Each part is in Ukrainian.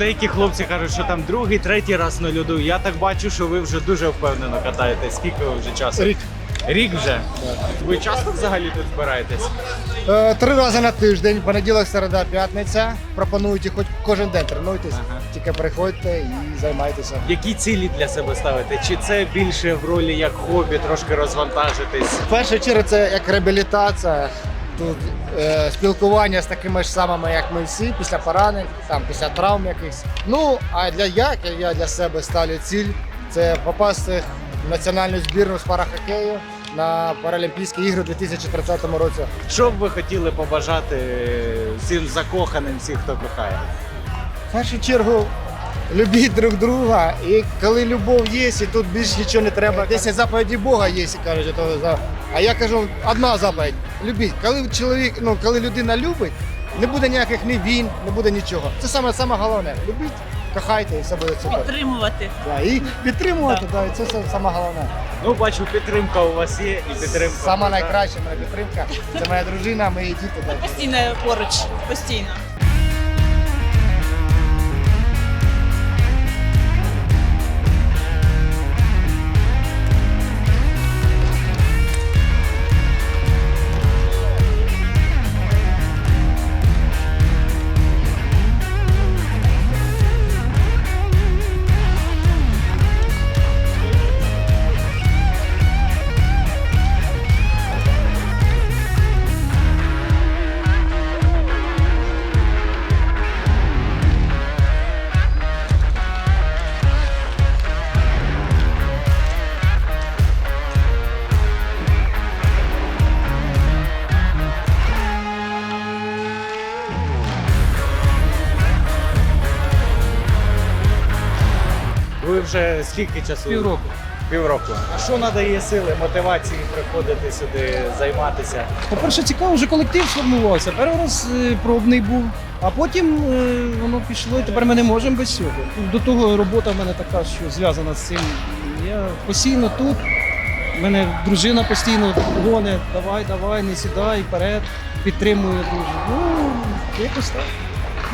деякі хлопці кажуть, що там другий, третій раз на льоду. Я так бачу, що ви вже дуже впевнено катаєтесь. Скільки ви вже часу? Рік. Рік вже. Ви часто взагалі тут збираєтесь? Е, Три рази на тиждень, понеділок, середа, п'ятниця. Пропонують хоч кожен день тренуйтесь, Ага. тільки приходьте і займайтеся. Які цілі для себе ставите? Чи це більше в ролі як хобі, трошки розвантажитись? В першу чергу це як реабілітація. Тут е, спілкування з такими ж самими, як ми всі, після поранень, там після травм якихось. Ну а для як я для себе ставлю ціль це попасти в національну збірну з парахокею на Паралімпійські ігри у 2030 році. Що б ви хотіли побажати всім закоханим, всіх, хто кохає? В першу чергу любіть друг друга, і коли любов є, і тут більше нічого не треба. 10 заповідей Бога є, і кажуть, то за- а я кажу, одна заповідь любіть. Коли чоловік, ну коли людина любить, не буде ніяких ні війн, не буде нічого. Це саме саме головне. Любіть, кохайте, і все буде супер. підтримувати. Да, і підтримувати, да, і це все саме головне. Ну, бачу, підтримка у вас є і підтримка. Сама найкраща моя підтримка. Це моя дружина, мої діти. Да. Постійно поруч, постійно. Ви вже скільки часу? Півроку. Півроку. А що надає сили, мотивації приходити сюди, займатися? По-перше, цікаво, вже колектив сформувався. Перший раз е, пробний був, а потім е, воно пішло, і тепер ми не можемо без цього. До того робота в мене така, що зв'язана з цим. Я постійно тут. У мене дружина постійно гоне, давай, давай, не сідай, вперед, підтримує дуже. Ну, якось так.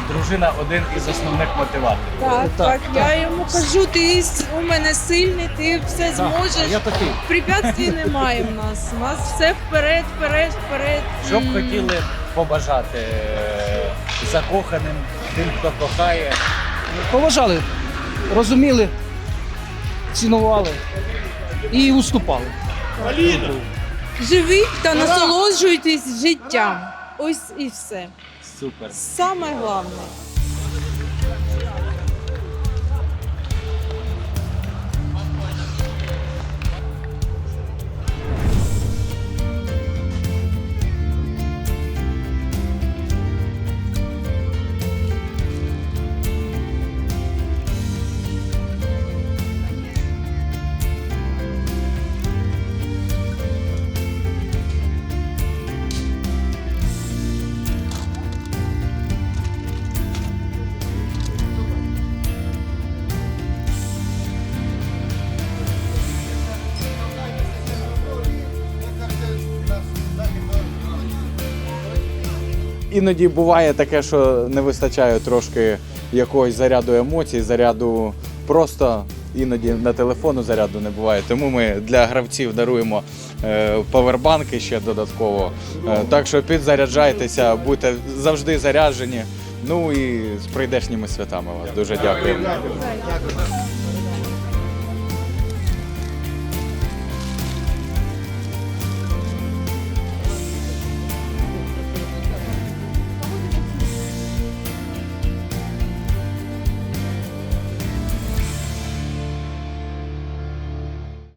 Дружина один із основних мотиваторів. Так, Так, так, так. я йому кажу, ти у мене сильний, ти все Так, зможеш. я такий. Препятствий немає в нас. У нас все вперед, вперед, вперед. Що б хотіли побажати е, закоханим, тим, хто кохає? Поважали, розуміли, цінували і уступали. Живіть та насолоджуйтесь життям. Ось і все. Супер. Саме головне. Іноді буває таке, що не вистачає трошки якогось заряду емоцій, заряду просто іноді на телефону заряду не буває. Тому ми для гравців даруємо е, павербанки ще додатково. Е, так що підзаряджайтеся, будьте завжди заряджені. Ну і з прийдешніми святами вас. Дуже дякую.